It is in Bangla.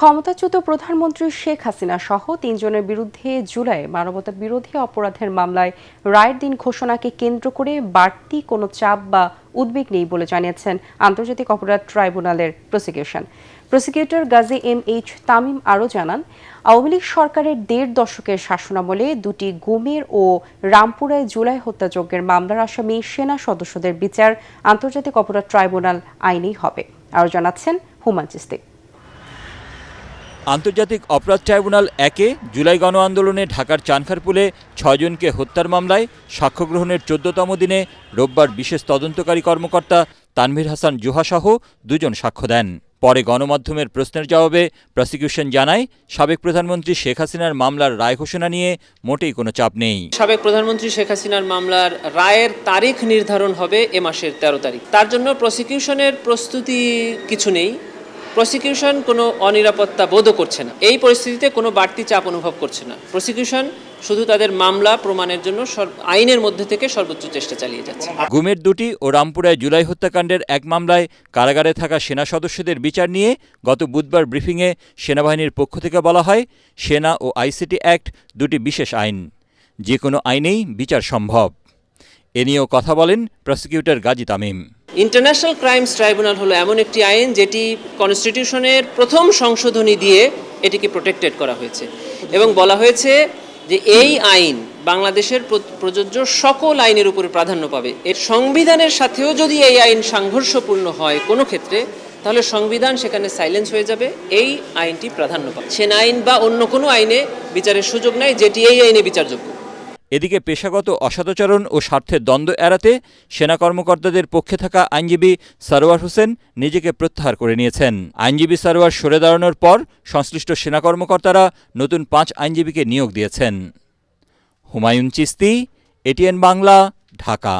ক্ষমতাচ্যুত প্রধানমন্ত্রী শেখ হাসিনা সহ তিনজনের বিরুদ্ধে জুলাই মানবতা বিরোধী অপরাধের মামলায় রায়ের দিন ঘোষণাকে কেন্দ্র করে বাড়তি কোনো চাপ বা উদ্বেগ নেই বলে জানিয়েছেন আন্তর্জাতিক অপরাধ ট্রাইব্যুনালের prosecution. Prosecutor Gazi M H Tamim আরও জানান, আওয়ামী লীগ সরকারের দেড় দশকের শাসনামলে দুটি গুমের ও রামপুরায় জুলাই হত্যাযজ্ঞের মামলার আসামি সেনা সদস্যদের বিচার আন্তর্জাতিক অপরাধ ট্রাইব্যুনাল আইনেই হবে। আরও জানাচ্ছেন হুমান চিস্তি আন্তর্জাতিক অপরাধ ট্রাইব্যুনাল একে জুলাই গণ আন্দোলনে ঢাকার চানখারপুলে ছয়জনকে হত্যার মামলায় সাক্ষ্য গ্রহণের চোদ্দতম দিনে রোববার বিশেষ তদন্তকারী কর্মকর্তা তানভীর হাসান জুহাসহ দুজন সাক্ষ্য দেন। পরে গণমাধ্যমের প্রশ্নের জবাবে প্রসিকিউশন জানায়, সাবেক প্রধানমন্ত্রী শেখ হাসিনার মামলার রায় ঘোষণা নিয়ে মোটেই কোনো চাপ নেই। সাবেক প্রধানমন্ত্রী শেখ হাসিনার মামলার রায়ের তারিখ নির্ধারণ হবে এ মাসের তেরো তারিখ। তার জন্য প্রসিকিউশনের প্রস্তুতি কিছু নেই। প্রসিকিউশন কোনো অনিরাপত্তা বোধও করছে না। এই পরিস্থিতিতে কোনো বাড়তি চাপ অনুভব করছে না। প্রসিকিউশন শুধু তাদের মামলা প্রমাণের জন্য আইনের মধ্যে থেকে সর্বোচ্চ চেষ্টা চালিয়ে যাচ্ছে। গুমের দুটি ও রামপুরায় জুলাই হত্যাকাণ্ডের এক মামলায় কারাগারে থাকা সেনা সদস্যদের বিচার নিয়ে গত বুধবার ব্রিফিংয়ে সেনাবাহিনীর পক্ষ থেকে বলা হয়, সেনা ও আইসিটি অ্যাক্ট দুটি বিশেষ আইন। যে কোনো আইনেই বিচার সম্ভব। এ নিয়েও কথা বলেন prosecutor Gazi Tamim. International Crimes Tribunal হলো এমন একটি আইন যেটি কনস্টিটিউশনের প্রথম সংশোধনী দিয়ে এটিকে প্রোটেক্টেড করা হয়েছে। এবং বলা হয়েছে যে এই আইন বাংলাদেশের প্রযোজ্য সকল আইনের উপরে প্রাধান্য পাবে। এর সংবিধানের সাথেও যদি এই আইন সংঘর্ষপূর্ণ হয় কোনো ক্ষেত্রে, তাহলে সংবিধান সেখানে সাইলেন্স হয়ে যাবে, এই আইনটি প্রাধান্য পাবে। সেনা আইন বা অন্য কোনো আইনে বিচারের সুযোগ নাই যেটি এই আইনে বিচারযোগ্য। এদিকে পেশাগত অসদাচরণ ও স্বার্থের দ্বন্দ্ব এড়াতে সেনা কর্মকর্তাদের পক্ষে থাকা আইনজীবী সারোয়ার হোসেন নিজেকে প্রত্যাহার করে নিয়েছেন। আইনজীবী সারোয়ার সরে দাঁড়ানোর পর সংশ্লিষ্ট সেনা কর্মকর্তারা নতুন পাঁচ আইনজীবীকে নিয়োগ দিয়েছেন। হুমায়ুন চিস্তি, এটিএন বাংলা, ঢাকা।